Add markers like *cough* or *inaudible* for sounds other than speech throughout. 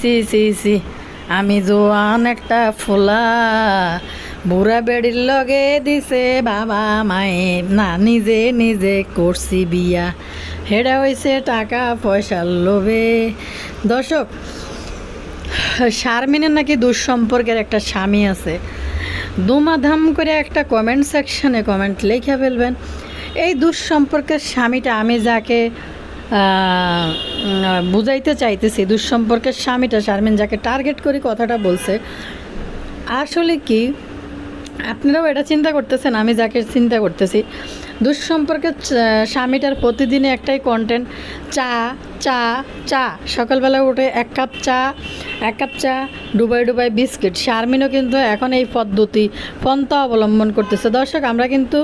C C C. আমি জোয়ান একটা ফুলা। বুড়া বেড়ির লগে দিছে বাবা মায়ে না, নিজে নিজে করছি বিয়া। হেডা হইছে টাকা পয়সার লোভে। দর্শক, শারমিনের নাকি দুঃসম্পর্কের একটা স্বামী আছে। দুমাধাম করে একটা কমেন্ট সেকশনে কমেন্ট লিখে ফেলবেন। এই দুঃসম্পর্কের স্বামীটা আমি যাকে বুঝাইতে চাইতেছি দুঃসম্পর্কের স্বামীটা শারমিন যাকে টার্গেট করে কথাটা বলছে। আসলে কি, আপনারাও এটা চিন্তা করতেছেন, আমি যাকে চিন্তা করতেছি। দুঃসম্পর্কের স্বামীটার প্রতিদিনে একটাই কন্টেন্ট চা চা চা। সকালবেলা উঠে এক কাপ চা, এক কাপ চা, ডুবাই ডুবাই বিস্কিট। শারমিনও কিন্তু এখন এই পদ্ধতি, পন্থা অবলম্বন করতেছে। দর্শক, আমরা কিন্তু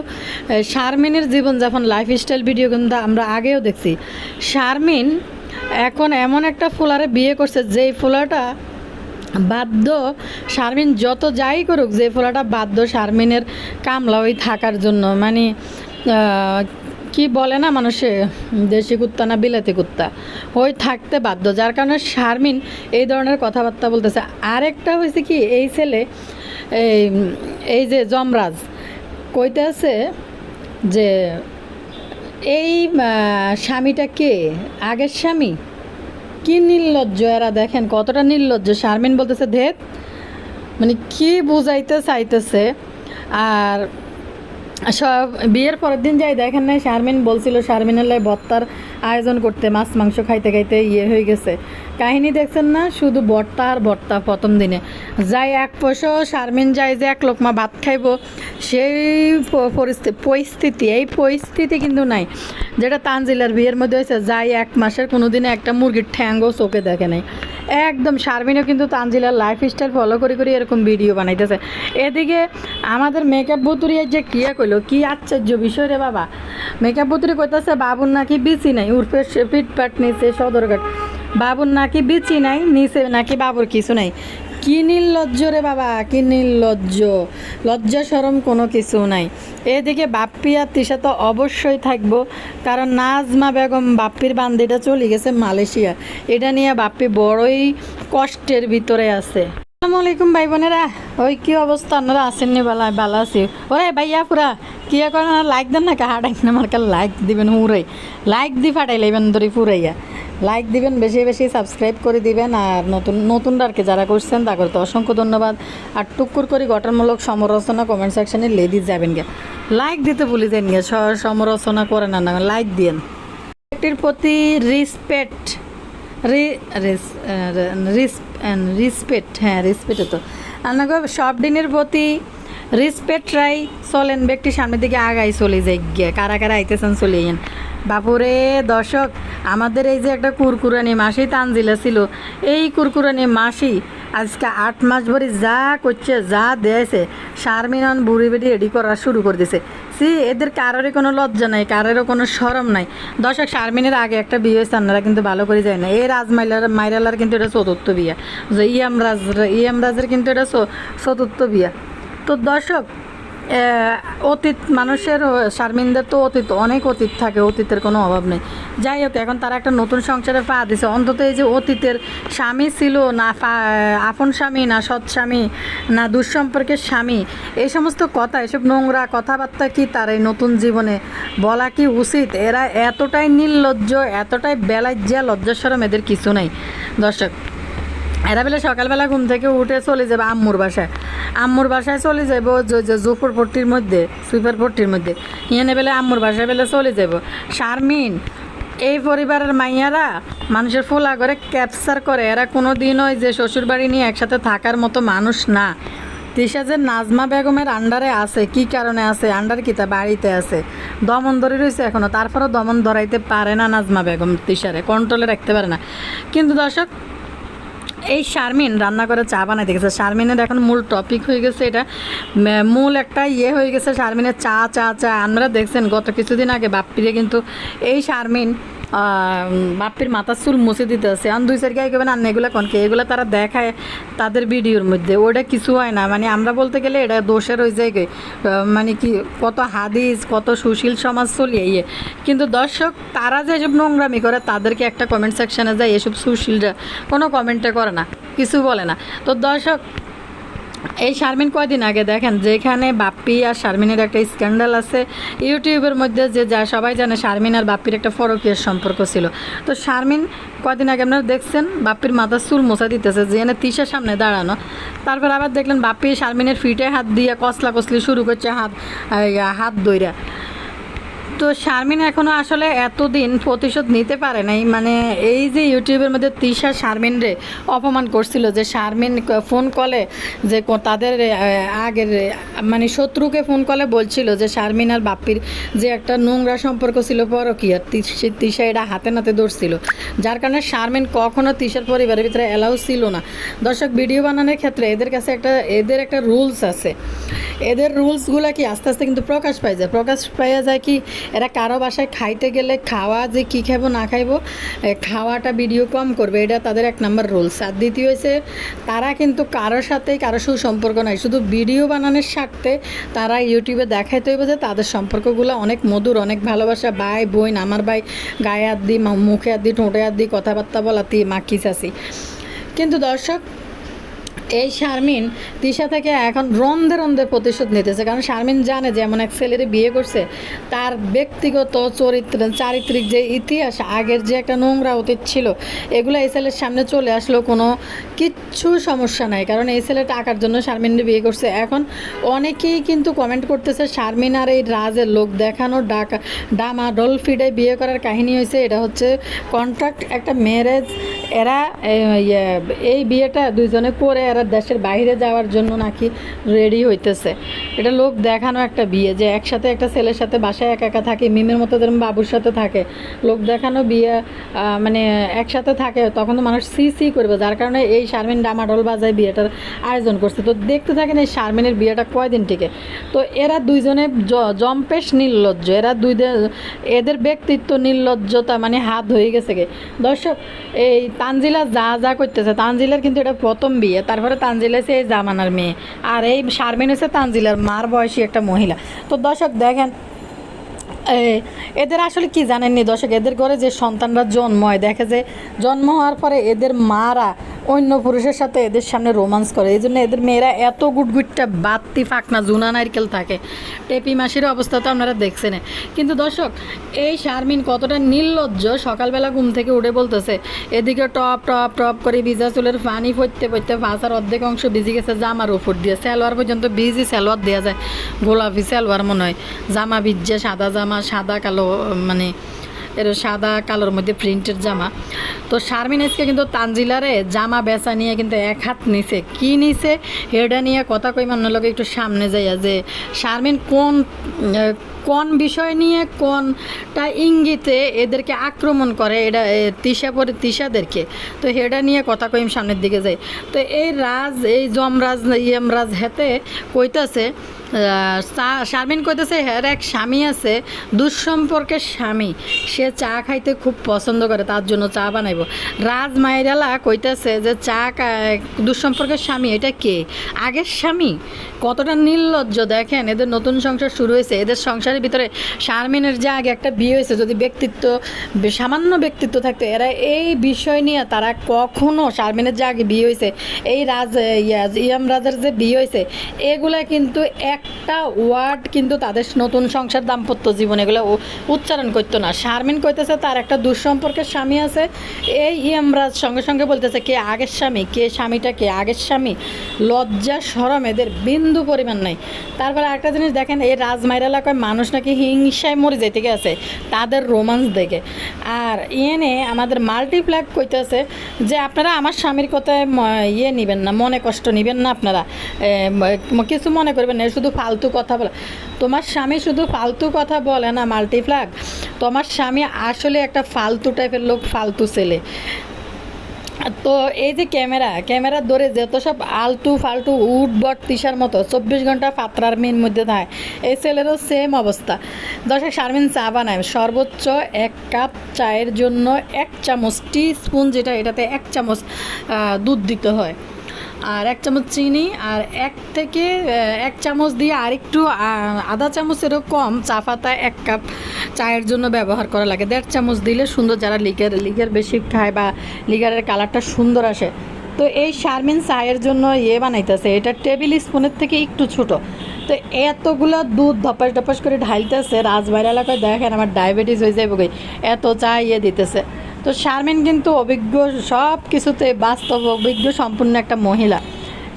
শারমিনের জীবনযাপন লাইফস্টাইল ভিডিও কিন্তু আমরা আগেও দেখছি। শারমিন এখন এমন একটা ফুলারে বিয়ে করছে, যেই ফুলাটা বাধ্য শারমিন যত যাই করুক, যে ফোলাটা বাধ্য শারমিনের কামলা ওই থাকার জন্য। মানে কি বলে না মানুষে? দেশি কুত্তা না বিলাতি কুত্তা? ওই থাকতে বাধ্য। যার কারণে শারমিন এই ধরনের কথাবার্তা বলতেছে। আরেকটা হয়েছে কি, এই ছেলে, এই এই যে যমরাজ, কইতে আছে যে এই স্বামীটা কে? আগের স্বামী? কি নির্লজ্জ এরা দেখেন, কতটা নির্লজ্জ। শারমিন বলতেছে ধেত মানে কি বুঝাইতে চাইতেছে? আর সব বিয়ের পরের দিন যাই, দেখেন নাই, শারমিন বলছিল শারমিনের লাই বত্তার আয়োজন করতে, মাছ, মাংস খাইতে খাইতে ইয়ে হয়ে গেছে। কাহিনী দেখছেন না, শুধু বর্তা আর বর্তা প্রথম দিনে। যাই এক পয়সাও শারমিন যায় যে এক লোকমা ভাত খাইব, সেই পরিস্থিতি পরিস্থিতি, এই পরিস্থিতি কিন্তু নাই। যেটা তানজিলার বিয়ের মধ্যে হয়েছে, যাই এক মাসের কোনো দিনে একটা মুরগির ঠ্যাঙ্গও চোখে দেখে নাই। একদম শারমিনও কিন্তু তানজিলার লাইফ স্টাইল ফলো করে করে এরকম ভিডিও বানাইতেছে। এদিকে আমাদের মেকআপ বুতুরিয়ার যে কিয়া কইলো, কি আশ্চর্য বিষয় রে বাবা। মেকআপ বুতুরি কইতাছে, বাবুর নাকি বিচি নাই, উর্ফে পিটপাট নিচে সদরঘাট। বাবুর নাকি বিচি নাই, নিচে নাকি বাবুর কিছু নাই। কি নির্লজ্জ রে বাবা, কি নির্লজ্জ। লজ্জা সরম কোনো কিছু নাই। এদিকে বাপ্পি আর তিশা তো অবশ্যই থাকব, কারণ নাজমা বেগম বাপ্পির বান্দিটা চলে গেছে মালয়েশিয়া। এটা নিয়ে বাপ্পি বড়ই কষ্টের ভিতরে আছে। আসসালামু আলাইকুম ভাই বোনেরা। ওই কি অবস্থা? আপনারা আসেননি বালা ভালো আছি। ওরে ভাইয়া পুরা, কি করেন লাইক দেন না কাহা ডাক না মার্কা লাইক দিবেন হুরাই লাইক দি ফাটাই লাইবেন ধরে ফুরাইয়া লাইক দিবেন, বেশি বেশি সাবস্ক্রাইব করে দিবেন, আর নতুন নতুনরাকে যারা করছেন তা করতে অসংখ্য ধন্যবাদ। আর টুকুর করে গঠনমূলক সমালোচনা কমেন্ট সেকশনে লেডিস যাবেন গে লাইক দিতে ভুলে যান গে স- সমালোচনা করে না না লাইক দিয়েন। ব্যক্তির প্রতি রিসপেক্ট রিসপেক্ট হ্যাঁ রিসপেক্ট তো। আপনাকে সব দিনের প্রতি রিসপেক্ট রাই চলেন ব্যক্তি সামনের দিকে আগাই চলে যাই গিয়ে, কারা কারা আইতেছেন চলে যান। বাপুরে, দর্শক, আমাদের এই যে একটা কুরকুরানি মাসি তানজিলা ছিল, এই কুরকুরানি মাসি আজকে আট মাস ভরে যা করছে, যা দিয়েছে, শারমিনন বুড়ি বেড়ি রেডি করা শুরু করে দিছে। সি, এদের কারোরই কোনো লজ্জা নাই, কারোরও কোনো সরম নাই। দর্শক, শারমিনের আগে একটা বিয়ে হয়েছে, আপনারা কিন্তু ভালো করে যায় না এই রাজমাইলার, মাইরালার কিন্তু এটা চতুর্থ বিয়া। যে ইয়াম ইয়ামরাজের কিন্তু এটা চতুর্থ বিয়া। তো দর্শক অতীত মানুষের শারমিনদের তো অতীত, অনেক অতীত থাকে, অতীতের কোনো অভাব নেই। যাই হোক, এখন তারা একটা নতুন সংসারে পা দিছে। অন্তত এই যে অতীতের স্বামী ছিল না আপন স্বামী, না সৎ স্বামী, না দুঃসম্পর্কের স্বামী, এই সমস্ত কথা, এসব নোংরা কথাবার্তা কি তার এই নতুন জীবনে বলা কি উচিত? এরা এতটাই নির্লজ্জ, এতটাই বেলায় যে লজ্জাসরম এদের কিছু নাই। দর্শক এরা বেলা সকালবেলা ঘুম থেকে উঠে চলে যাবে আম্মুর বাসায়। আম্মুর বাসায় চলে যাব জুপুর পট্টির মধ্যে, সুইপার পট্টির মধ্যে। ইয়ে বেলে আম্মুর বাসায় বেলে চলে যাব। শারমিন, এই পরিবারের মাইয়ারা মানুষের ফোলা করে ক্যাপচার করে। এরা কোনো দিন ওই যে শ্বশুর বাড়ি নিয়ে একসাথে থাকার মতো মানুষ না। তিশা যে নাজমা বেগমের আন্ডারে আছে, কি কারণে আছে? আন্ডার কি? তা বাড়িতে আছে। দমন ধরে রয়েছে এখনও তারপরেও দমন ধরাইতে পারে না নাজমা বেগম তিশারে কন্ট্রোলে রাখতে পারে না। কিন্তু দর্শক এই শারমিন রান্না করে চা বানাইতে গেছে। শারমিনের এখন মূল টপিক হয়ে গেছে এটা। মূল একটা ইয়ে হয়ে গেছে শারমিনের চা চা চা। আমরা দেখছেন, গত কিছুদিন আগে বাপ্পিরে কিন্তু এই শারমিন বাপ্পির মাথার চুল মুছে দিতে আছে। আর দুই চার গায়ে কেবেন আর এগুলো কনকে এগুলো তারা দেখায় তাদের ভিডিওর মধ্যে। ওটা কিছু হয় না। মানে আমরা বলতে গেলে এটা দোষের ওই জায়গায়। মানে কি, কত হাদিস, কত সুশীল সমাজ চলিয়ে ইয়ে। কিন্তু দর্শক, তারা যে এসব নোংরামি করে, তাদেরকে একটা কমেন্ট সেকশনে যায়, এসব সুশীলরা কোনো কমেন্টে করে না। কিছু বলে না। তো দর্শক এই শারমিন কয়দিন আগে দেখেন, যেখানে বাপ্পি আর শারমিনের একটা স্ক্যান্ডাল আছে, ইউটিউবের মধ্যে যে যা সবাই জানে শারমিন আর বাপ্পির একটা ফরকের সম্পর্ক ছিল। তো শারমিন কয়দিন আগে আপনারা দেখছেন, বাপ্পির মাথা চুল মোছা দিতেছে যেখানে তিসের সামনে দাঁড়ানো। তারপর আবার দেখলেন বাপ্পি শারমিনের ফিটে হাত দিয়ে কসলা কসলি শুরু করছে হাত হাত দইরা। তো শারমিন এখনও আসলে এতদিন প্রতিশোধ নিতে পারে নাই। মানে এই যে ইউটিউবের মধ্যে তিশা শারমিন রে অপমান করছিল যে শারমিন ফোন কলে যে তাদের আগের মানে শত্রুকে ফোন কলে বলছিল যে শারমিন আর বাপ্পির যে একটা নোংরা সম্পর্ক ছিল পরকীয়া তি- সে তিশা এটা হাতে নাতে ধরছিল। যার কারণে শারমিন কখনো তিশার পরিবারের ভিতরে অ্যালাউ ছিল না। দর্শক, ভিডিও বানানোর ক্ষেত্রে এদের কাছে একটা, এদের একটা রুলস আছে। এদের রুলসগুলো কি আস্তে আস্তে কিন্তু প্রকাশ পাই যায়? প্রকাশ পাইয়া যায় কি এরা কারও বাসায় খাইতে গেলে খাওয়া যে কী খাব না খাইবো খাওয়াটা ভিডিও কম করবে, এটা তাদের এক নম্বর রুলস আর দ্বিতীয় হয়েছে তারা কিন্তু কারোর সাথেই কারও সুসম্পর্ক নাই, শুধু ভিডিও বানানোর স্বার্থে তারা ইউটিউবে দেখাইতে হইবে যে তাদের সম্পর্কগুলো অনেক মধুর, অনেক ভালোবাসা, ভাই, বোন, আমার ভাই, গায়ে হাত দিই মুখে হাত দিই ঠোঁটে হাত দিই কথাবার্তা বলাতি মাকি চাষি কিন্তু দর্শক এই শারমিন তিশা থেকে এখন রন্ধে রন্ধে প্রতিশোধ নিতেছে। কারণ শারমিন জানে যে এমন এক ছেলের বিয়ে করছে, তার ব্যক্তিগত চরিত্র, চারিত্রিক যে ইতিহাস, আগের যে একটা নোংরা অতীত ছিল, এগুলো এই ছেলের সামনে চলে আসলো কোনো কিচ্ছু সমস্যা নাই। কারণ এই ছেলে টাকার জন্য শারমিনের বিয়ে করছে। এখন অনেকেই কিন্তু কমেন্ট করতেছে, শারমিন আর এই রাজের লোক দেখানো ডাকা, ডামা ডল ফিডে বিয়ে করার কাহিনী হয়েছে এটা হচ্ছে কন্ট্রাক্ট একটা ম্যারেজ এরা ইয়ে, এই বিয়েটা দুইজনে করে এরা দেশের বাইরে যাওয়ার জন্য নাকি রেডি হইতেছে। এটা লোক দেখানো একটা বিয়ে যে একসাথে একটা ছেলের সাথে বাসায় একা একা থাকে মিমের মতো যেরকম বাবুর সাথে থাকে। লোক দেখানো বিয়ে মানে একসাথে থাকে তখন তো মানুষ সি সি করবে। যার কারণে এই শারমিন ডামাডোল বাজায় বিয়েটার আয়োজন করছে। তো দেখতে থাকেন এই শারমিনের বিয়েটা কয়দিন থেকে তো এরা দুইজনে জম্পেশ নির্লজ্জ। এরা দুই এদের ব্যক্তিত্ব নির্লজ্জতা মানে হাত হয়ে গেছে গে। দর্শক এই তানজিলা যা যা করতেছে, তানজিলার কিন্তু এটা প্রথম বিয়ে। তারপরে তানজিলা সে জামানার মেয়ে। আর এই শারমিন হচ্ছে তানজিলার মার বয়সী একটা মহিলা। তো দর্শক দেখেন এদের আসলে কি জানেননি দর্শক? এদের ঘরে যে সন্তানরা জন্ম হয় দেখে যে জন্ম হওয়ার পরে এদের মারা অন্য পুরুষের সাথে এদের সামনে রোমান্স করে। এই জন্য এদের মেয়েরা এত গুটগুটটা বাত্তি ফাঁকনা, জুনা, নারকেল থাকে। টেপি মাসির অবস্থা তো আপনারা দেখছেন। কিন্তু দর্শক, এই শারমিন কতটা নির্লজ্জ, সকালবেলা ঘুম থেকে উঠে বলতেছে, এদিকে টপ টপ টপ করে ভিজা চুলের পানি পড়তে পড়তে ভাষার অর্ধেক অংশ ভিজে গেছে জামার উপর দিয়ে। সালোয়ার পর্যন্ত ভিজি সালোয়ার দেওয়া যায়। গোলাপি সালোয়ার মনে হয়। জামা ভিজে সাদা জামা সাদা কালো মানে এর সাদা কালোর মধ্যে প্রিন্টের জামা। তো শারমিন আজকে কিন্তু তানজিলারে জামা বেচা নিয়ে কিন্তু এক হাত নিছে। কি নিছে? এটা নিয়ে কথা কই মানুষ একটু সামনে যাইয়া যে, শারমিন, কোন কোন বিষয় নিয়ে কোনটা ইঙ্গিতে এদেরকে আক্রমণ করে, এটা তিশা পরে, তিশাদেরকে। তো এটা নিয়ে কথা কইম সামনের দিকে যাই। তো এই রাজ, এই যমরাজ, ইয়মরাজ হেতে কইতাছে শারমিন কইতেছে হ্যার এক স্বামী আছে দুঃসম্পর্কের স্বামী। সে চা খাইতে খুব পছন্দ করে, তার জন্য চা বানাইব। রাজ মাইরালা কইতেছে যে, চা দুঃসম্পর্কের স্বামী, এটা কে? আগের স্বামী। কতটা নির্লজ্জ দেখেন, এদের নতুন সংসার শুরু হয়েছে, এদের সংসারের ভিতরে শারমিনের যে আগে একটা বিয়ে হয়েছে, যদি ব্যক্তিত্ব, সামান্য ব্যক্তিত্ব থাকতো, এরা এই বিষয় নিয়ে তারা কখনো শারমিনের যে আগে বিয়ে হয়েছে, এই রাজ, ইয়া- ইয়াম রাজার যে বিয়ে হয়েছে, এগুলা কিন্তু একটা ওয়ার্ড কিন্তু তাদের নতুন সংসার দাম্পত্য জীবন এগুলো উচ্চারণ করতো না। শারমিন কইতেছে তার একটা দুঃসম্পর্কের স্বামী আছে, এই ইয়ামরাজ সঙ্গে সঙ্গে বলতেছে, কে আগের স্বামী? কে স্বামীটা কে? আগের স্বামী? লজ্জা, সরম, এদের বিন্দু পরিমাণ নাই। তারপরে একটা জিনিস দেখেন, এই রাজমাইর এলাকায় মানুষ নাকি হিংসায় মরে যেতে গেছে, তাদের রোমান্স দেখে। আর ইয়েনে আমাদের মাল্টিপ্ল্যাক কইতেছে যে আপনারা আমার স্বামীর কথায় ইয়ে নেবেন না, মনে কষ্ট নেবেন না আপনারা। কিছু মনে করবেন না শুধু ফালতু কথা বলে। তোমার স্বামী শুধু ফালতু কথা বলে না মাল্টিপ্লাক তোমার স্বামী আসলে একটা ফালতু টাইপের লোক, ফালতু ছেলে। তো এই যে ক্যামেরা, ক্যামেরার ধরে যত সব আলটু ফালটু উট, বট, তিসার মতো, চব্বিশ ঘণ্টা ফাতরার মিন মধ্যে থাকে। এই ছেলেরও সেম অবস্থা। দর্শক, শারমিন চা বানায়। সর্বোচ্চ এক কাপ চায়ের জন্য এক চামচ টি স্পুন যেটা এটাতে এক চামচ দুধ দিতে হয়। আর এক চামচ চিনি আর এক থেকে এক চামচ দিয়ে আরেকটু আহ, আধা চামচেরও কম চা পাতা এক কাপ চায়ের জন্য ব্যবহার করা লাগে। দেড় চামচ দিলে সুন্দর যারা লিগের লিগের বেশি খায় বা লিগারের কালারটা সুন্দর আসে। তো এই শারমিন চায়ের জন্য ইয়ে বানাইতেছে এটা টেবিল স্পুনের থেকে একটু ছোট। তো এতগুলো দুধ ধপাস ধপাস করে ঢালতেছে রাজবাড়ি এলাকায় দেখেন আমার ডায়াবেটিস হয়ে যাবে এত চা ইয়ে দিতেছে। তো শারমিন কিন্তু অভিজ্ঞ সব কিছুতে বাস্তব, অভিজ্ঞ, সম্পূর্ণ একটা মহিলা।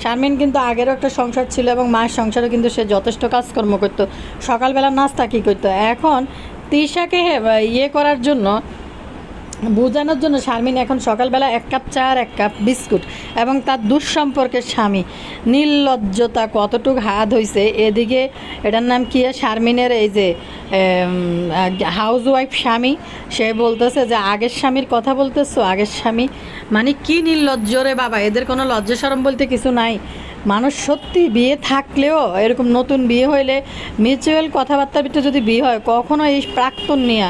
শারমিন কিন্তু আগেরও একটা সংসার ছিল এবং মায়ের সংসারও কিন্তু সে যথেষ্ট কাজকর্ম করতো। সকালবেলা নাস্তা কী করতো? এখন তিশাকে ইয়ে করার জন্য বোঝানোর জন্য শারমিন এখন সকালবেলা এক কাপ চা আর এক কাপ বিস্কুট এবং তার দুঃসম্পর্কের স্বামী। নির্লজ্জতা কতটুকু হাত হয়েছে এদিকে এটার নাম কি? শারমিনের এই যে হাউস ওয়াইফ স্বামী, সে বলতেছে যে, আগের স্বামীর কথা বলতেছো? আগের স্বামী? মানে কি নির্লজ্জ রে বাবা? এদের কোনো লজ্জা সরম বলতে কিছু নাই। মানুষ সত্যি বিয়ে থাকলেও এরকম নতুন বিয়ে হইলে মিউচুয়াল কথাবার্তার ভিতরে যদি বিয়ে হয়, কখনো এই প্রাক্তন নিয়ে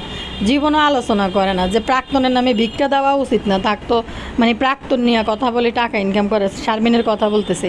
জীবনে আলোচনা করে না যে প্রাক্তনের নামে ভিক্ষা দেওয়া উচিত না। থাকতো মানে প্রাক্তন নিয়ে কথা বলে টাকা ইনকাম করে, শারমিনের কথা বলতেছে।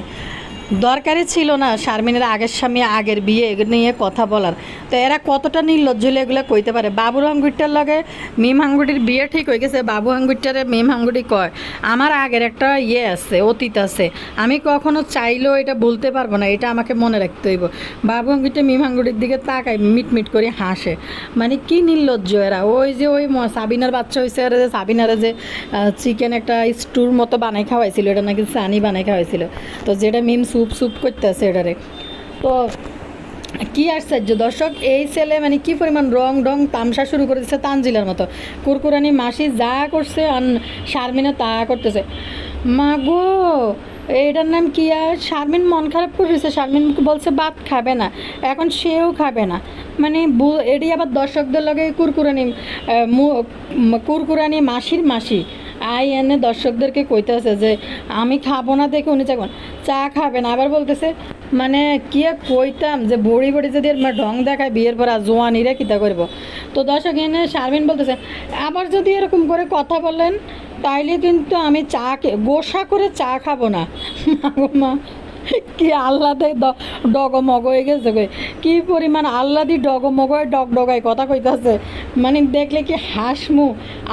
দরকারই ছিল না শারমিনের আগের স্বামী আগের বিয়ে নিয়ে কথা বলার। তো এরা কতটা নির্লজ্জ এগুলো কইতে পারে? বাবুর হাঙ্গুটিটার লগে মিম হাঙ্গুটির বিয়ে ঠিক হয়ে গেছে, বাবু হাঙ্গুটিটারে মিম হাঙ্গুটি কয়, আমার আগের একটা ইয়ে আছে, অতীত আছে, আমি কখনো চাইলেও এটা বলতে পারব না, এটা আমাকে মনে রাখতে হইব। বাবু হাঙ্গুটিটা মিম হাঙ্গুটির দিকে তাকায় মিট মিট করে হাসে। মানে কি নির্লজ্জ এরা? ওই যে ওই সাবিনার বাচ্চা হয়েছে আর যে, সাবিনারে যে চিকেন একটা স্টুর মতো বানাই খাওয়াইছিল, এটা নাকি সানি বানাই খাওয়াইছিল। তো যেটা মিম স্যুপ স্যুপ করতেছে এটারে। তো কি আশ্চর্য, দর্শক, এই ছেলে মানে কি পরিমাণ রং ডং তামসা শুরু করে দিচ্ছে তানজিলার মতো। কুরকুরানি মাসি যা করছে আর শারমিনা তা করতেছে। মা গো এইটার নাম কি আর? শারমিন মন খারাপ করেছে শারমিন বলছে, ভাত খাবে না। এখন সেও খাবে না। মানে এটি আবার দর্শকদের লগে কুরকুরানি কুরকুরানি মাসির মাসি। আই এনে দর্শকদেরকে কইতেছে যে, আমি খাব না দেখে উনি চাকবেন চা খাবেন আবার বলতেছে মানে কি কইতাম যে বড়ি বড়ি যদি এর ঢং দেখায় বিয়ের পর আর ইরে কিতা করব? তো দর্শক এনে শারমিন বলতেছে, আবার যদি এরকম করে কথা বলেন, তাইলে কিন্তু আমি চা গোসা করে চা খাব না। *laughs* মা। কি আল্লাদে ডগমগ হয়ে গেছে কই? কি পরিমাণ আল্লাদি ডগমগ হয়ে ডগ ডগায় কথা কইতাছে? মানে দেখলে কি হাসমু?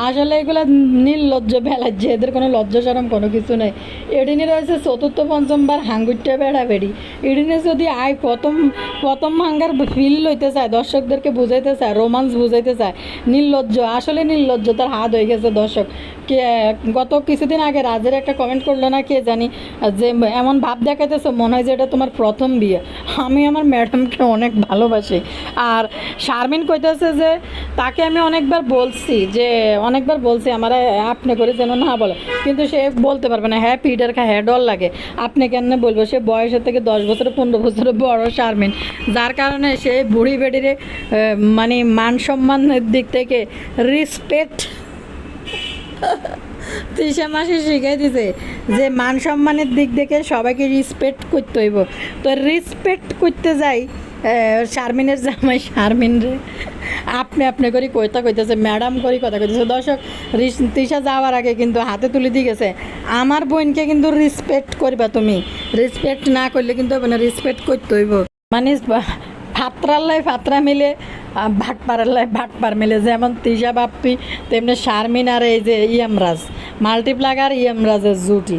আসলে এগুলো নির্লজ্জ বেলাজ্জে এদের কোনো লজ্জা সরম কোনো কিছু নেই। এডিনে রয়েছে চতুর্থ পঞ্চমবার হাঙ্গুরটা বেড়া বেড়ি এডিনে যদি আয় প্রথম প্রথম হাঙ্গার ফিল লইতে চায়, দর্শকদেরকে বুঝাইতে চায় রোমান্স বুঝাইতে চায়, নির্লজ্জ, আসলে নির্লজ্জ তার হাত হয়ে গেছে দর্শক। কে, গত কিছুদিন আগে রাজের একটা কমেন্ট করল না কে জানি, যে এমন ভাব দেখাইতেছো মনে হয় যে এটা তোমার প্রথম বিয়ে। আমি আমার ম্যাডামকে অনেক ভালোবাসি। আর শারমিন কইতেছে যে, তাকে আমি অনেকবার বলছি যে, অনেকবার বলছি, আমার আপনি করে যেন না বলে। কিন্তু সে বলতে পারবে না হ্যাঁ পিটার খা হ্যাঁ ডর লাগে। আপনি কেন বলব? সে বয়সের থেকে দশ বছর, পনেরো বছরের বড় শারমিন। যার কারণে সে বুড়ি বেডিরে মানে মান সম্মানের দিক থেকে রেসপেক্ট তৃষা মাসে শিখাই দিছে যে মান সম্মানের দিক থেকে সবাইকে রেসপেক্ট করতে হইব। তো রেসপেক্ট করতে যাই শারমিনের জামাই শারমিন রে। আপনি আপনি করি কইতা কইতেছে, ম্যাডাম করি কথা কইতেছে। দর্শক তৃষা যাওয়ার আগে কিন্তু হাতে তুলে দিয়ে গেছে। আমার বোনকে কিন্তু রেসপেক্ট করবা তুমি। রেসপেক্ট না করলে কিন্তু না করতে হইব। মানে ফাত্রার লাই ফাত্রা মিলে ভাট ভাটপার মেলে, যেমন তিজা বাপ্পি, তেমনি শারমিন আর এই যে ইয়ামরাজ মাল্টিপ্লাগ আর ইয়ামরাজের জুটি।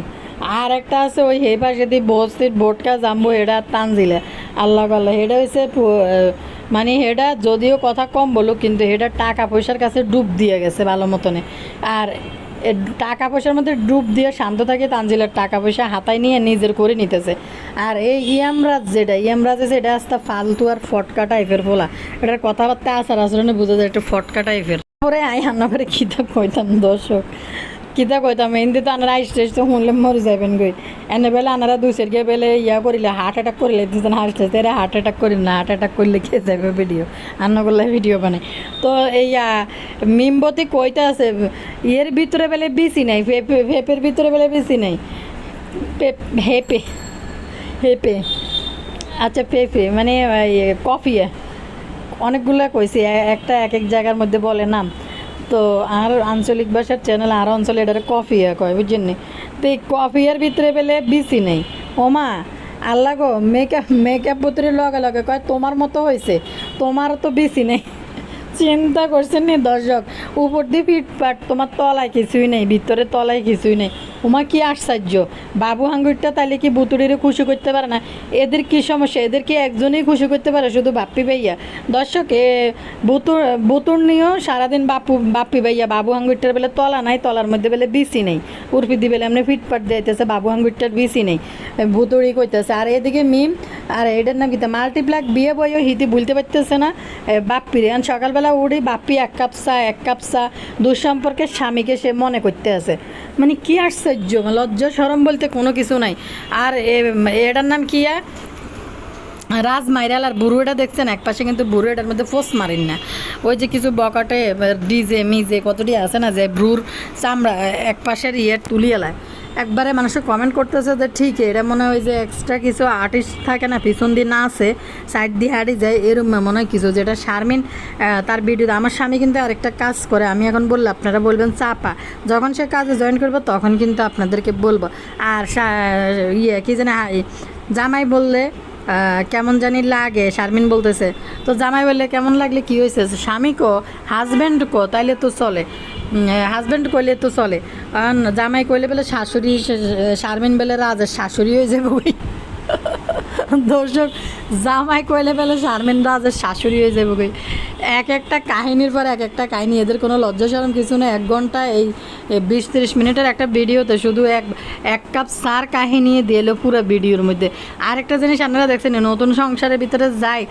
আর একটা আছে ওই হে পাশে দিয়ে বস্তির বোটকা জাম্বু, হেডা তানজিলে। আল্লাহ আল্লাহ, হেডা হয়েছে মানে হেডা যদিও কথা কম বলুক, কিন্তু হেডা টাকা পয়সার কাছে ডুব দিয়ে গেছে ভালো মতনে। আর টাকা পয়সার মধ্যে ডুব দিয়ে শান্ত থাকে, তানজিলের টাকা পয়সা হাতায় নিয়ে নিজের করে নিতেছে। আর এই ইয়ামরাজ যেটা, ইয়ামরাজ আছে এটা আস্তে ফালতু আর ফটকা টাইপের বলা এটার কথাবার্তা আচার আচরণে বোঝা যায় একটু ফটকা টাইপের। পরে আই হান্না করে খিতাব কইতাম দর্শক। কিতা কইতাম হিন্দি তো আনারা স্টেজ তো শুনলে মরে যাবেন গই। এনে বেলে আনারা দুসের গিয়ে বেলে ইয়া করিলে হার্ট অ্যাটাক করিলে দুজন হাসতে এরা হার্ট অ্যাটাক করিল না হার্ট অ্যাটাক করলে কে যাবে ভিডিও আন্ন করলে ভিডিও বানাই। তো এই মিমবতী কইতে আছে ইয়ের ভিতরে বেলে বেশি নাই ভেপে ভেপের ভিতরে বেলে বেশি নাই। হেপে হেপে। আচ্ছা পেঁপে মানে ইয়ে, কফি অনেকগুলো কইছি একটা এক এক জায়গার মধ্যে বলে নাম। তো আর আঞ্চলিক ভাষার চ্যানেল আর অঞ্চলে এটা কফি কয়, বুঝছেন তো এই কফিয়ার ভিতরে পেলে বিসি নেই। ওমা আল্লাহ গো মেকআপ মেকআপ পুত্রে লগে লগে কয়, তোমার মতো হয়েছে তোমার তো বিসি নেই। চিন্তা করছেন নি দর্শক, উপর দিয়ে ফিটফাট তোমার তলায় কিছুই নেই, ভিতরে তলায় কিছুই নেই। উমা কি আশ্চর্য? বাবু হাঙ্গুরটা তাহলে কি বুতুড়িরে খুশি করতে পারে না? এদের কি সমস্যা? এদের কি একজনই খুশি করতে পারে? শুধু বাপ্পি ভাইয়া। দর্শক এ বুতুর বুতুর নিয়েও সারাদিন বাপু বাপ্পি ভাইয়া বাবু হাঙ্গুরটার বেলে তলা নাই তলার মধ্যে বেলে বিসি নেই। উর্ফি দি বেলে এমনি ফিটফাট দিতেছে বাবু হাঙ্গুরটার বিসি নেই। ভুতুড়ি কইতেছে। আর এদিকে মিম আর এটার নাম কিতা? মাল্টিপ্লাক বিয়ে বইও হিতি বলতে পারতেছে না। এ, বাপ্পির। এখন সকালবেলা উঠি বাপ্পি এক কাপ চা এক কাপ চা। দুঃসম্পর্কের স্বামীকে সে মনে করতে আছে। মানে কি আশ্চর্য লজ্জা সরম বলতে কোনো কিছু নাই। আর এটার নাম কিয়া রাজ মাইরাল আর বুড়ুয়েটা দেখছেন? এক পাশে কিন্তু বুড়ুয়েটার মধ্যে ফোস মারেন না। ওই যে কিছু বকাটে, ডিজে, মিজে, কতটি আছে না যে ভ্রুর চামড়া এক পাশের ইয়ে তুলিয়ালায় একবারে মানুষে কমেন্ট করতেছে যে ঠিক এটা মনে হয় যে এক্সট্রা কিছু আর্টিস্ট থাকে না, পিছন দিয়ে না আছে সাইড দিয়ে হাঁটি যায় এরকম মনে হয় কিছু, যেটা শারমিন তার ভিডিও আমার স্বামী কিন্তু আরেকটা কাজ করে, আমি এখন বললে আপনারা বলবেন চাপা, যখন সে কাজে জয়েন করব, তখন কিন্তু আপনাদেরকে বলব। আর ইয়ে কি জানে জামাই বললে কেমন জানি লাগে শারমিন বলতেছে তো জামাই বললে কেমন লাগলে, কি হয়েছে? স্বামী কো হাজব্যান্ড কো, তাইলে তো চলে। হাজব্যান্ড কইলে তো চলে। জামাই কইলে বলে শাশুড়ি শারমিন বলে রাজের শাশুড়ি হয়ে যাবে *laughs* দর্শক, জামাই কইলে পেলে শারমিন রাজের শাশুড়ি হয়ে যাবে কই। এক একটা কাহিনীর পর এক একটা কাহিনী, এদের কোনো লজ্জা সরম কিছু না এক ঘণ্টা এই বিশ তিরিশ মিনিটের একটা ভিডিওতে শুধু এক এক কাপ সার কাহিনী দিল পুরো ভিডিওর মধ্যে। আর একটা জিনিস আপনারা দেখছেন, নতুন সংসারের ভিতরে যাই,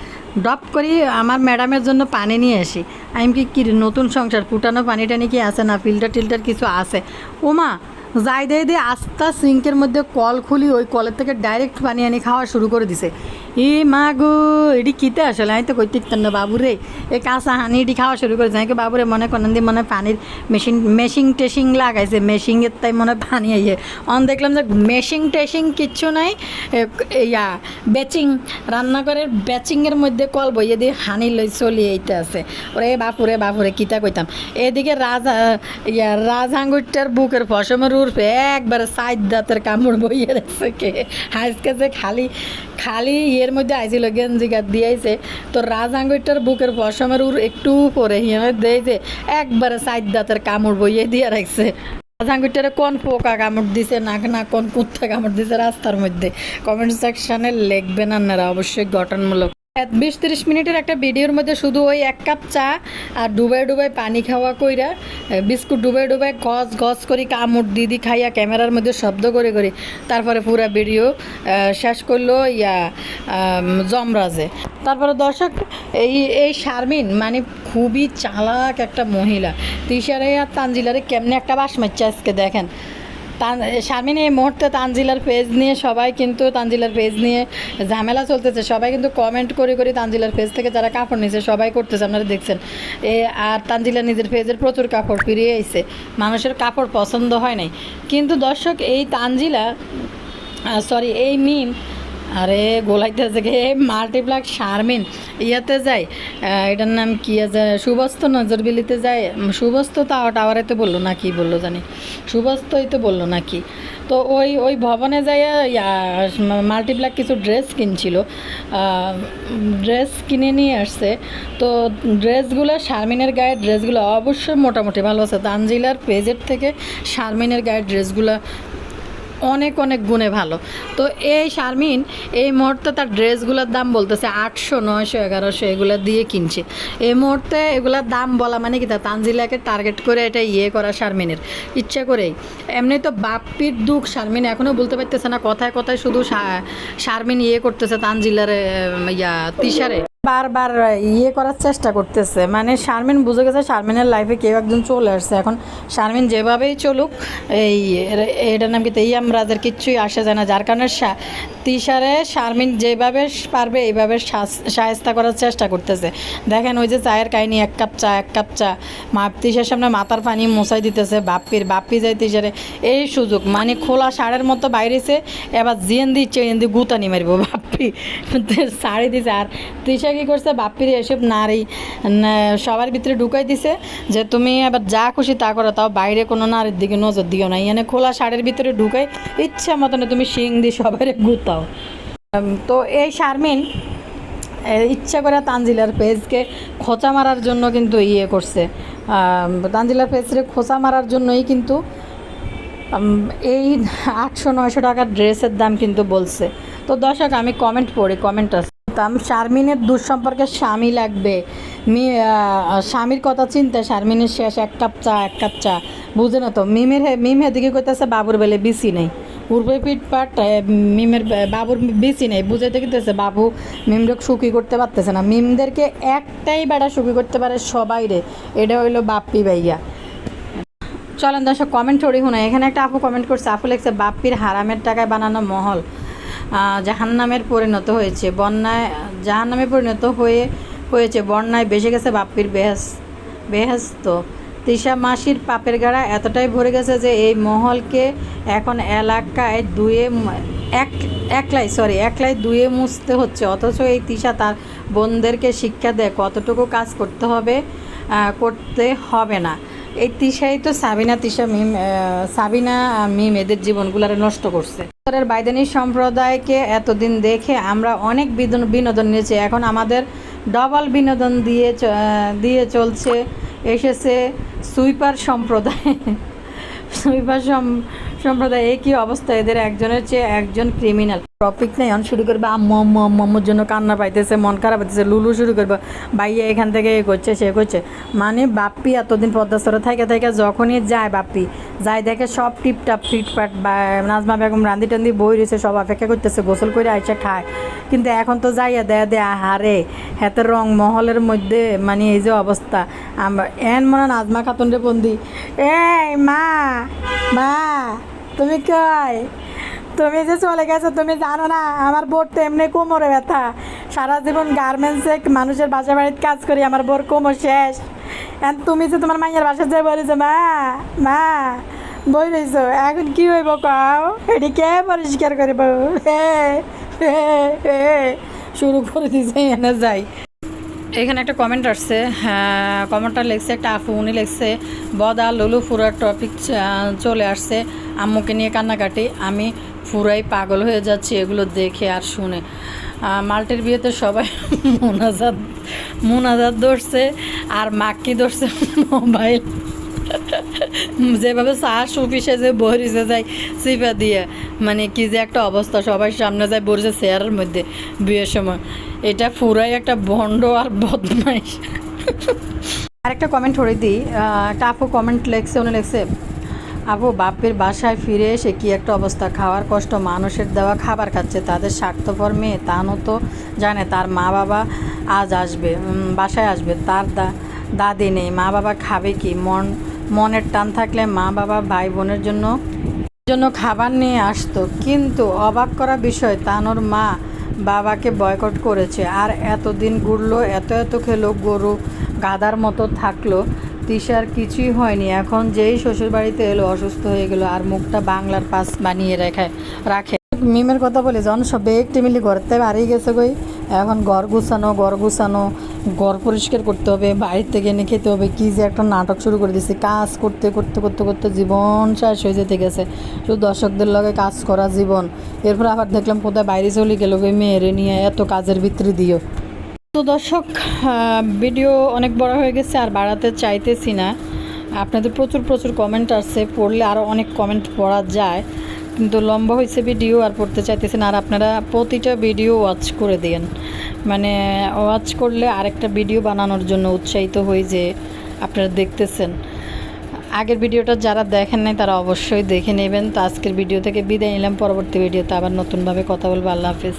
ডপ করি আমার ম্যাডামের জন্য পানি নিয়ে আসি। আমি কি কি নতুন সংসার ফুটানো পানি টানি কি আছে না? ফিল্টার টিল্টার কিছু আছে। ওমা যাই দিয়ে দিয়ে আস্তা সিঙ্কের মধ্যে কল খুলি ওই কলের থেকে ডাইরেক্ট পানি আনি খাওয়া শুরু করে দিছে। ই মা গো এটি কিতে আসলে? আমি তো কইতে না বাবুরে। এ কাঁচা হানি এটি খাওয়া শুরু করেছে। আমি বাবুরে মনে করেন দিয়ে মনে পানির মেশিন, মেশিং টেশিং লাগাইছে। মেশিংয়ের তাই মনে পানি আইয়ে। অন দেখলাম যে মেশিং টেশিং কিচ্ছু নাই। ইয়া, বেচিং রান্নাঘরের বেচিংয়ের মধ্যে কল বইয়ে দিয়ে হানি লই চলিয়ে এইতে আছে। ওরে বাপুরে বাপুরে, কিতা কইতাম। এদিকে রাজ, ইয়া রাজ আঙ্গুরটার বুকের ফসমের উর্ফে একবারে সাইড দাঁতের কামড় বইয়ে রেখেছে কে। আজকে যে খালি খালি ইয়ের মধ্যে আইছিল গেঞ্জি গাত দিয়েছে তো রাজ আঙ্গুরটার বুকের পশমের উর একটু করে হিয়ামে দেয় যে, একবারে সাইড দাঁতের কামড় বইয়ে দিয়ে রাখছে। জাঙ্গুরটারে কোন পোকা কামড় দিছে, নাক না কোন কুত্তা কামড় দিছে রাস্তার মধ্যে? কমেন্ট সেকশনে লিখবেন আপনারা, অবশ্যই গঠনমূলক। বিশ তিরিশ মিনিটের একটা ভিডিওর মধ্যে শুধু ওই এক কাপ চা আর ডুবাই ডুবাই পানি খাওয়া কইরা বিস্কুট ডুবাই ডুবাই গজ গজ করি, কামড় দিদি খাইয়া ক্যামেরার মধ্যে শব্দ করে করে তারপরে পুরা ভিডিও শেষ করল ইয়া জমরাজে তারপরে দর্শক, এই এই শারমিন মানে খুবই চালাক একটা মহিলা। তিশারে আর তানজিলারে কেমনে একটা বাস মারছে আজকে দেখেন। শারমিন এই মুহূর্তে তানজিলার পেজ নিয়ে সবাই কিন্তু তানজিলার পেজ নিয়ে ঝামেলা চলতেছে। সবাই কিন্তু কমেন্ট করে করে তানজিলার পেজ থেকে যারা কাপড় নিয়েছে সবাই করতেছে। আপনারা দেখছেন। এ, আর তানজিলা নিজের পেজের প্রচুর কাপড় ফিরিয়ে এসে মানুষের কাপড় পছন্দ হয় নাই। কিন্তু দর্শক, এই তানজিলা সরি এই মিম আরে গোলাইতে থেকে মাল্টিপ্লাক শারমিন, ইয়াতে যায় এটার নাম কি আছে? সুবস্ত নজরবিলিতে যায় সুবস্ত তাও টাওয়ারেতে বলল না কি বলল জানি। সুবস্তই তো বলল না কি। তো ওই ওই ভবনে যায় মাল্টিপ্লাক কিছু ড্রেস কিনছিল। ড্রেস কিনে নিয়ে আসছে। তো ড্রেসগুলো শারমিনের গায়ের ড্রেসগুলো অবশ্যই মোটামুটি ভালো আছে। তানজিলার পেজের থেকে শারমিনের গায়ের ড্রেসগুলো অনেক অনেক গুণে ভালো। তো এই শারমিন এই মুহূর্তে তার ড্রেসগুলোর দাম বলতেছে আটশো, নয়শো, এগারোশো, এগুলো দিয়ে কিনছে। এই মুহূর্তে এগুলোর দাম বলা মানে কি তা? তানজিলাকে টার্গেট করে এটা ইয়ে করা শারমিনের। ইচ্ছা করেই। এমনি তো বাপ্পির দুঃখ শারমিন এখনও বলতে পারতেছে না। কথায় কথায় শুধু শারমিন ইয়ে করতেছে তানজিলার ইয়া, তিশারে। বারবার ইয়ে করার চেষ্টা করতেছে। মানে শারমিন বুঝে গেছে শারমিনের লাইফে কেউ একজন চলে আসছে। এখন শারমিন যেভাবেই চলুক, এই এটার নাম কি তেইয়াম রাজের কিচ্ছুই আসে যায় না। যার কারণে তিশারে শারমিন যেভাবে পারবে, এইভাবে সায়স্তা করার চেষ্টা করতেছে। দেখেন ওই যে চায়ের কাহিনি, এক কাপ চা, এক কাপ চা। মা তিশার সামনে মাথার পানি মোছাই দিতেছে বাপ্পির বাপ্পি যায় তিশারে। এই সুযোগ মানে খোলা সারের মতো বাইরেছে, এবার জিয়েন দি চেন দি গুতানি মারিব বাপ্পি শাড়ি দিছে, আর তিশা কি করছে? বাপ্পির এসব নারী সবার ভিতরে ঢুকাই দিছে যে তুমি এবার যা খুশি তা করো, তাও বাইরে কোনো নারীর দিকে নজর দিও না। এনে খোলা শাড়ির ভিতরে ঢুকাই ইচ্ছা মতন তুমি শিং দিয়ে সবাই গুতাও। তো এই শারমিন ইচ্ছা করে তানজিলার পেজকে খোঁচা মারার জন্য কিন্তু ইয়ে করছে। তানজিলার পেজকে খোঁচা মারার জন্যই কিন্তু এই আটশো নয়শো টাকার ড্রেসের দাম কিন্তু বলছে। তো দর্শক, আমি কমেন্ট পড়ি কমেন্ট আছে। দাম শারমিনের দুঃসম্পর্কে স্বামী লাগবে। স্বামীর কথা চিন্তা, শারমিনের শেষ এক কাপ চা, এক কাপ চা। বুঝে না তো, মিমের মিম হেদিকে কইতেছে, বাবুর বেলে বিসি নেই। পূর্বে পিটপাট মিমের বাবুর বিসি নেই। বুঝাইতে কিতেছে বাবু মিমরে সুখী করতে পারতেছে না। মিমদেরকে একটাই বেড়া সুখী করতে পারে সবাই রে, এটা হইল বাপ্পি ভাইয়া। চলেন দর্শক কমেন্ট ছড়ি শুনে এখানে একটা আপু কমেন্ট করছে, আপু লেখছে, বাপ্পির হারামের টাকায় বানানো মহল। জাহান্নামের পরিণত হয়েছে। বন্যায়, জাহান্নামে পরিণত হয়ে, হয়েছে। বন্যায় বেসে গেছে বাপ্পির বেহেস বেহেস্ত তৃষা মাসির পাপের গাড়া এতটাই ভরে গেছে যে এই মহলকে এখন এলাকায় দুয়ে এক, একলাই সরি একলাই দুয়ে মুছতে হচ্ছে। অথচ এই তৃষা তার বোনদেরকে শিক্ষা দেয়, কতটুকু কাজ করতে হবে করতে হবে না। এই তিশাই তো সাবিনা তিশা মিম সাবিনা, মিম এদের জীবনগুলারে নষ্ট করছে। উত্তরের বাইদানি সম্প্রদায়কে এতদিন দেখে আমরা অনেক বিনোদন নিয়েছি। এখন আমাদের ডবল বিনোদন দিয়ে দিয়ে চলছে, এসেছে সুইপার সম্প্রদায়। *laughs* সুইপার সম্প্রদায়, একই অবস্থা, এদের একজনের চেয়ে একজন ক্রিমিনাল। টপিক নেই, অন শুরু করবে, আম্মু আম্মু আম্মু, আম্মুর জন্য কান্না পাইতেছে, মন খারাপ হইতেছে, লুলু শুরু করবে। ভাইয়া এখান থেকে এ করছে, সে করছে। মানে বাপ্পি এতদিন পদ্মাস্তরে থাকে থাকে যখনই যায় বাপ্পি, যায় দেখে সব টিপটাপ ফিটপাট বা নাজমা বেগম রান্দি টান্দি বই রয়েছে, সব অপেক্ষা করতেছে, গোসল করে আইসা খায়। কিন্তু এখন তো যাইয়া দেয়া দে হারে হাতের রং মহলের মধ্যে মানে এই যে অবস্থা। আমরা এন মনে নাজমা খাতুন রে বন্দি। এই মা মা, তুমি কয় তুমি যে চলে গেছো, তুমি জানো না, আমার বোর তো এমনি কোমরে ব্যথা। সারা জীবন গার্মেন্টসে মানুষের বাসা বাড়িতে কাজ করি, আমার বোর কোমর শেষ। তুমি যে তোমার মাইয়ের বাসা যে বলেছ মা মা, বই রইছো, এখন কি হইব কাও? এটি কে পরিষ্কার করিব? হে শুরু করে দিছে এনে যাই। এখানে একটা কমেন্ট আসছে হ্যাঁ কমেন্টটা লিখছে, একটা আপু, উনি লিখছে, বদা লুলু ফুরার টপিক চলে আসছে, আম্মুকে নিয়ে কান্নাকাটি, আমি পুরাই পাগল হয়ে যাচ্ছি এগুলো দেখে আর শুনে। মাল্টির বিয়েতে সবাই *laughs* মোনাজাত মোনাজাত ধরছে আর মাক্কি ধরছে *laughs* মোবাইল। যেভাবে চা সুপিসে যে বরিছে যায় সিপা দিয়ে। মানে কি যে একটা অবস্থা, সবাই সামনে যায় বসেছে চেয়ারের মধ্যে বিয়ের সময়। এটা পুরাই একটা ভণ্ড আর বদমাইশ। আরেকটা কমেন্ট করে দিই আপু কমেন্ট লেখছে, উনি লেখছে আপু বাপের বাসায় ফিরে এসে কি একটা অবস্থা? খাওয়ার কষ্ট মানুষের দেওয়া খাবার খাচ্ছে, তাদের স্বার্থপর মেয়ে তানও তো জানে তার মা বাবা আজ আসবে বাসায় আসবে, তার দা, দাদি নেই মা বাবা খাবে কি? মন, মনের টান থাকলে মা বাবা ভাই বোনের জন্য জন্য খাবার নিয়ে আসতো। কিন্তু অবাক করা বিষয়, তানোর মা বাবাকে বয়কট করেছে। আর এতদিন ঘুরলো, এত এত খেলো, গরু গাদার মতো থাকল তিশার কিছুই হয়নি। এখন যেই শ্বশুরবাড়িতে এলো, অসুস্থ হয়ে গেল আর মুখটা বাংলার পাস বানিয়ে রেখে, রাখে। মিমের কথা বলি যখন সব একটি মিলি ঘরতে বাড়ি গেছে গই। এখন ঘর গুছানো ঘর গুছানো, ঘর পরিষ্কার করতে হবে বাইরে থেকে এনে খেতে হবে। কি যে একটা নাটক শুরু করে দিছে। কাজ করতে করতে করতে করতে জীবন শেষ হয়ে যেতে গেছে। শুধু দর্শকদের লগে কাজ করা জীবন। এরপর আবার দেখলাম কোথায় বাইরে চলে গেল মেয়েরে নিয়ে, এত কাজের ভিতরে দিও। তো দর্শক ভিডিও অনেক বড় হয়ে গেছে, আর বাড়াতে চাইতেছি না। আপনাদের প্রচুর প্রচুর কমেন্ট আসছে, পড়লে আরও অনেক কমেন্ট পড়া যায়। কিন্তু লম্বা হয়েছে ভিডিও আর পড়তে চাইতেছি না। আর আপনারা প্রতিটা ভিডিও ওয়াচ করে দেন মানে ওয়াচ করলে আরেকটা ভিডিও বানানোর জন্য উৎসাহিত হই যে আপনারা দেখতেছেন। আগের ভিডিওটা যারা দেখেন নাই, তারা অবশ্যই দেখে নেবেন। তো আজকের ভিডিও থেকে বিদায় নিলাম। পরবর্তী ভিডিওতে আবার নতুনভাবে কথা বলব। আল্লাহ হাফিজ।